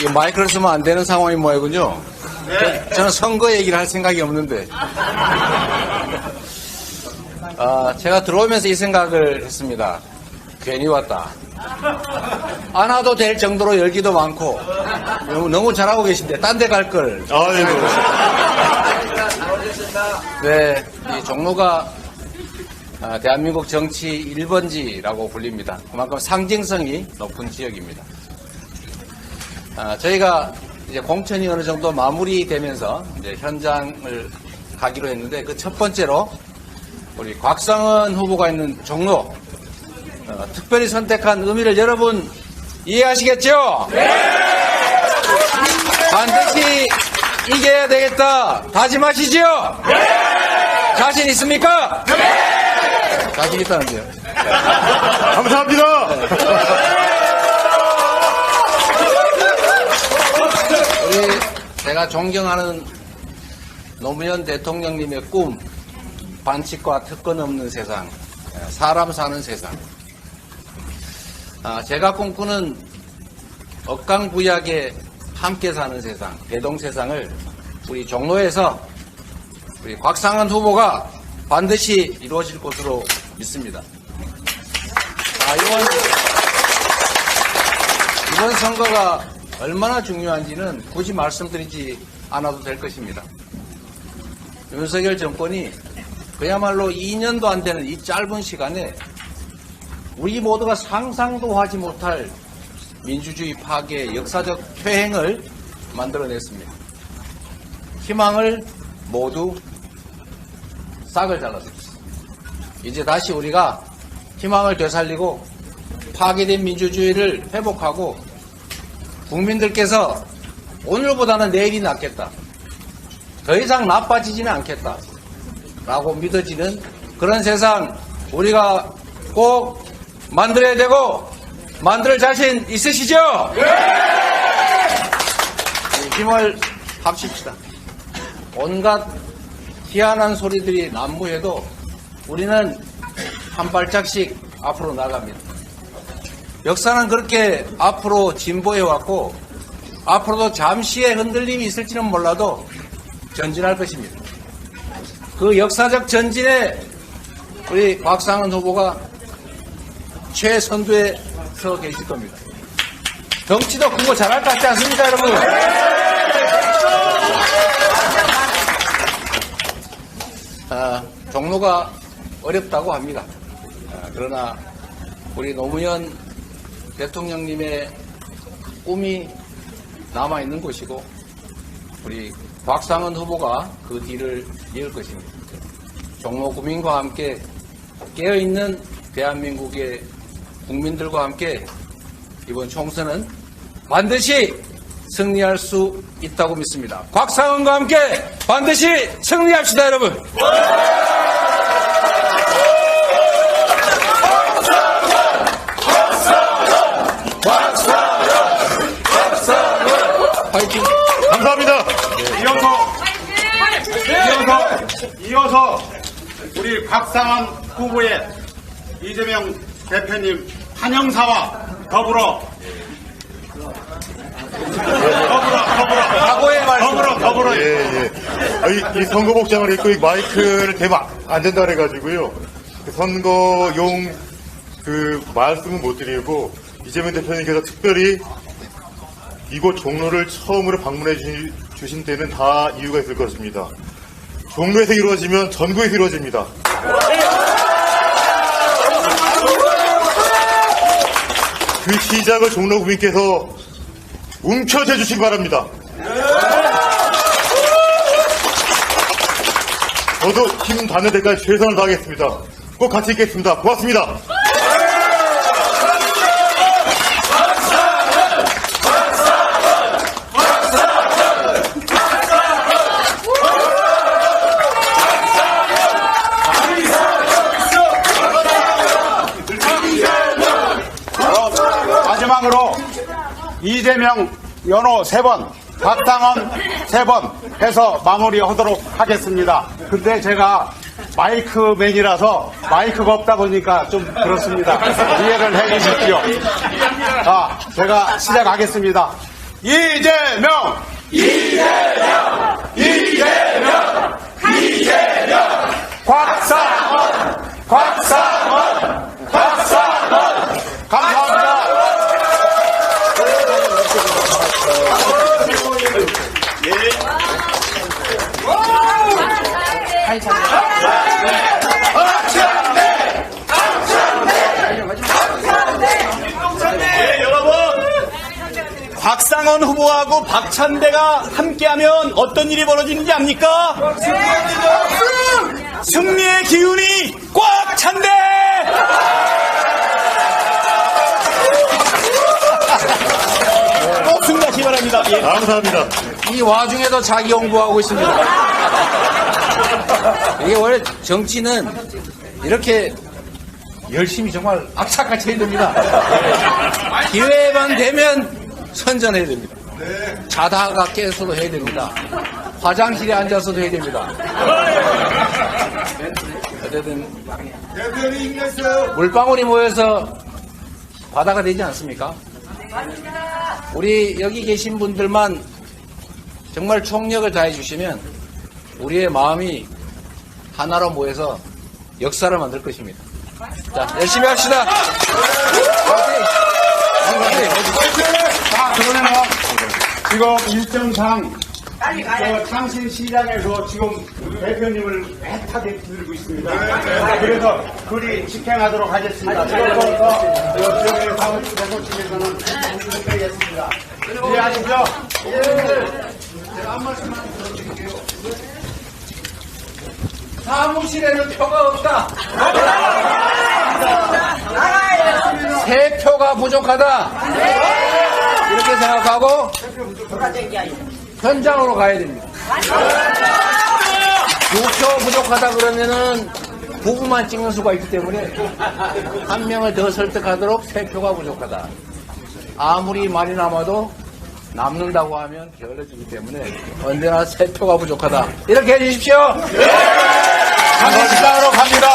이 마이크를 쓰면 안 되는 상황이 뭐야군요. 저는 선거 얘기를 할 생각이 없는데. 아, 제가 들어오면서 이 생각을 했습니다. 괜히 왔다. 안 와도 될 정도로 열기도 많고 너무, 너무 잘하고 계신데 딴 데 갈 걸. 아이고. 네, 이 종로가 아, 대한민국 정치 1번지라고 불립니다. 그만큼 상징성이 높은 지역입니다. 아, 저희가 이제 공천이 어느 정도 마무리되면서 이제 현장을 가기로 했는데 그 첫 번째로 우리 곽상은 후보가 있는 종로 어, 특별히 선택한 의미를 여러분 이해하시겠죠? 반드시 이겨야 되겠다 다짐하시죠? 자신 있습니까? 자신 있다는데요. 감사합니다. 우 제가 존경하는 노무현 대통령님의 꿈, 반칙과 특권 없는 세상, 사람 사는 세상. 아, 제가 꿈꾸는 억강부약에 함께 사는 세상, 대동 세상을 우리 종로에서 우리 곽상은 후보가 반드시 이루어질 것으로 믿습니다. 아, 이번 이번 선거가 얼마나 중요한지는 굳이 말씀드리지 않아도 될 것입니다. 윤석열 정권이 그야말로 2년도 안 되는 이 짧은 시간에 우리 모두가 상상도 하지 못할 민주주의 파괴 역사적 쾌행을 만들어냈습니다. 희망을 모두 싹을 잘라줬습니다. 이제 다시 우리가 희망을 되살리고 파괴된 민주주의를 회복하고 국민들께서 오늘보다는 내일이 낫겠다. 더 이상 나빠지지는 않겠다. 라고 믿어지는 그런 세상 우리가 꼭 만들어야 되고 만들 자신 있으시죠? 이 힘을 합칩시다. 온갖 희한한 소리들이 난무해도 우리는 한 발짝씩 앞으로 나갑니다. 역사는 그렇게 앞으로 진보해 왔고 앞으로도 잠시의 흔들림이 있을지는 몰라도 전진할 것입니다. 그 역사적 전진에 우리 곽상은 후보가 최선두에 서 계실 겁니다. 덩치도 크고 잘할 것 같지 않습니까, 여러분? 아, 종로가 어렵다고 합니다. 아, 그러나 우리 노무현 대통령님의 꿈이 남아있는 곳이고 우리 곽상은 후보가 그 뒤를 이을 것입니다. 종로 구민과 함께 깨어있는 대한민국의 국민들과 함께 이번 총선은 반드시 승리할 수 있다고 믿습니다. 곽상은과 함께 반드시 승리합시다, 여러분. 파이팅! 감사합니다. 이어서 이어서 이어서 우리 박상원 후보의 이재명 대표님 한영사와 더불어 더불어 더불어 각오의 말씀. 더불어 더불어 예, 예. 아, 이, 이 선거복장을 입고 이 마이크를 대면 안 된다 그래가지고요. 그 선거용 그 말씀은 못 드리고 이재명 대표님께서 특별히 이곳 종로를 처음으로 방문해 주신, 주신 때는 다 이유가 있을 것입니다. 종로에서 이루어지면 전국에서 이루어집니다. 그 시작을 종로 구민께서 움켜쥐어 주시기 바랍니다. 저도 힘 닿는 데까지 최선을 다하겠습니다. 꼭 같이 있겠습니다. 고맙습니다. 마지막으로 이재명 연호 세 번, 박상원 세 번 해서 마무리하도록 하겠습니다. 근데 제가 마이크맨이라서 마이크가 없다 보니까 좀 그렇습니다. 이해를 해 주십시오. 자, 제가 시작하겠습니다. 이재명! 이재명! 이재명! 이재명! 곽상원! 곽상원! 곽상원! 감사합니다. 네, 여러분. 박상원 후보하고 박찬대가 함께하면 어떤 일이 벌어지는지 압니까? 승리의 기운이 꽉 찬대! 꼭 승리하시기 바랍니다. 예. 감사합니다. 이 와중에도 자기 홍보하고 있습니다. 이게 원래 정치는 이렇게 열심히 정말 악착같이 해야 됩니다. 기회만 되면 선전해야 됩니다. 자다가 깨서도 해야 됩니다. 화장실에 앉아서도 해야 됩니다. 어쨌든 물방울이 모여서 바다가 되지 않습니까? 우리 여기 계신 분들만 정말 총력을 다해 주시면 우리의 마음이 하나로 모여서 역사를 만들 것입니다. 자, 열심히 합시다. 자, 그러면 지금 일정상 저 창신 시장에서 지금 대표님을 애타게 들고 있습니다. 그래서 그리 직행하도록 하겠습니다. 지금부터 저 지역의 사무실 대소팀에서는 드리겠습니다. 이해하시 죠? 사무실에는 표가 없다. 세 표가 부족하다. 이렇게 생각하고 현장으로 가야 됩니다. 6표 부족하다 그러면은 부부만 찍는 수가 있기 때문에 한 명을 더 설득하도록 세 표가 부족하다. 아무리 많이 남아도 남는다고 하면 게을러지기 때문에 언제나 세 표가 부족하다. 이렇게 해주십시오. 창신시장으로 갑니다.